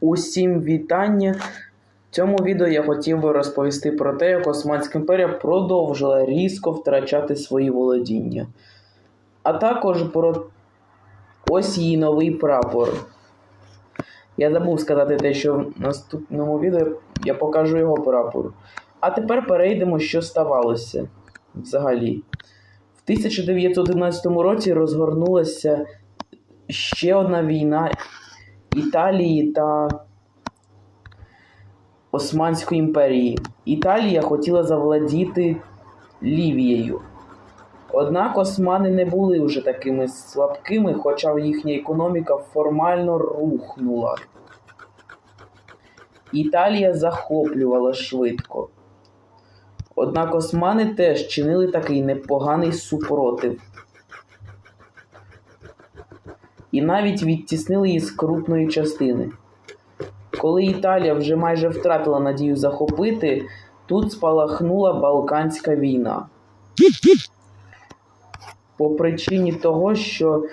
Усім вітання! В цьому відео я хотів би розповісти про те, як Османська імперія продовжила різко втрачати свої володіння. А також про ось її новий прапор. Я забув сказати те, що в наступному відео я покажу його прапор. А тепер перейдемо, що ставалося взагалі. В 1911 році розгорнулася ще одна війна Італії та Османської імперії. Італія хотіла завладіти Лівією. Однак османи не були вже такими слабкими, хоча їхня економіка формально рухнула. Італія захоплювала швидко. Однак османи теж чинили такий непоганий супротив. І навіть відтіснили її з крупної частини. Коли Італія вже майже втратила надію захопити, тут спалахнула Балканська війна. По причині того, що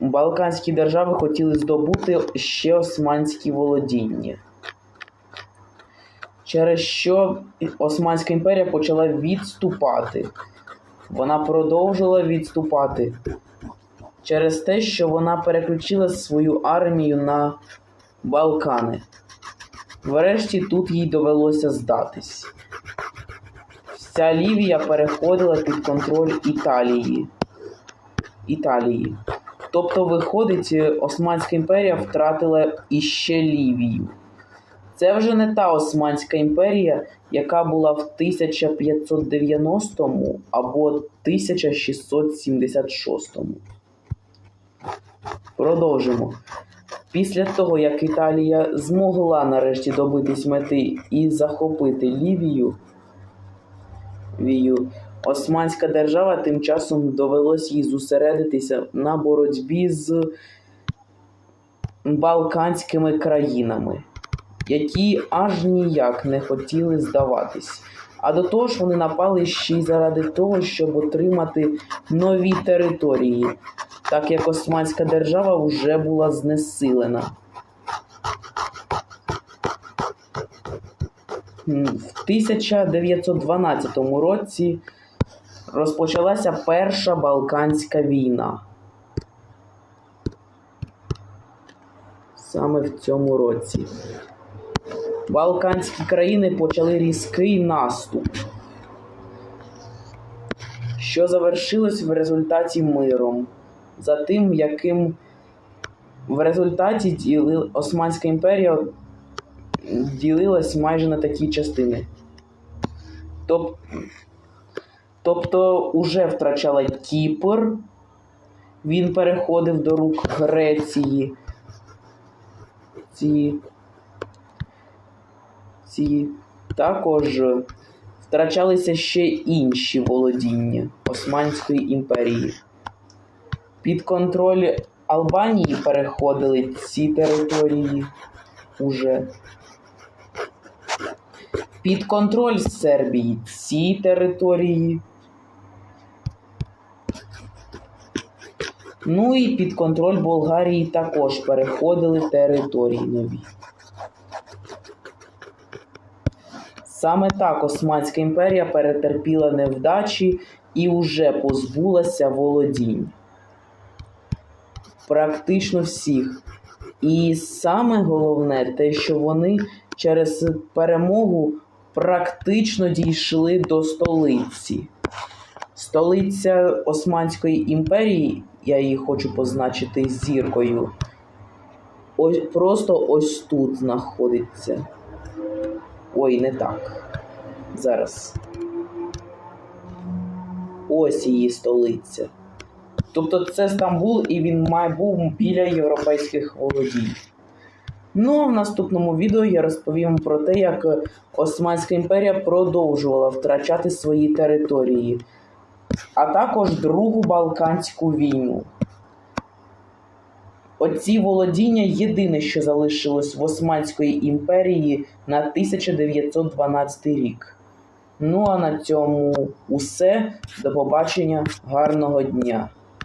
Балканські держави хотіли здобути ще османські володіння. Через що Османська імперія почала відступати. Вона продовжила відступати через те, що вона переключила свою армію на Балкани. Врешті тут їй довелося здатись. Вся Лівія переходила під контроль Італії. Італії. Тобто, виходить, Османська імперія втратила іще Лівію. Це вже не та Османська імперія, яка була в 1590 або 1676. Продовжимо. Після того, як Італія змогла нарешті добитись мети і захопити Лівію, Вію, Османська держава тим часом довелось їй зосередитися на боротьбі з Балканськими країнами, які аж ніяк не хотіли здаватись. А до того ж вони напали ще й заради того, щоб отримати нові території, так як Османська держава вже була знесилена. В 1912 році розпочалася Перша Балканська війна. Саме в цьому році. Балканські країни почали різкий наступ, що завершилось в результаті миром, за тим, яким в результаті діли... Османська імперія ділилась майже на такі частини. Тоб... Тобто уже втрачала Кіпр, він переходив до рук Греції. Ці... Ці... Також втрачалися ще інші володіння Османської імперії. Під контроль Албанії переходили ці території уже. Під контроль Сербії ці території. Ну і під контроль Болгарії також переходили території нові. Саме так Османська імперія перетерпіла невдачі і уже позбулася володінь. Практично всіх. І саме головне те, що вони через перемогу практично дійшли до столиці. Столиця Османської імперії, я її хочу позначити зіркою. Ось просто ось тут знаходиться. Ой, не так. Зараз. Ось її столиця. Тобто це Стамбул, і він має був біля європейських володінь. Ну а в наступному відео я розповім про те, як Османська імперія продовжувала втрачати свої території, а також Другу Балканську війну. Оці володіння єдине, що залишилось в Османської імперії на 1912 рік. Ну а на цьому усе. До побачення, гарного дня!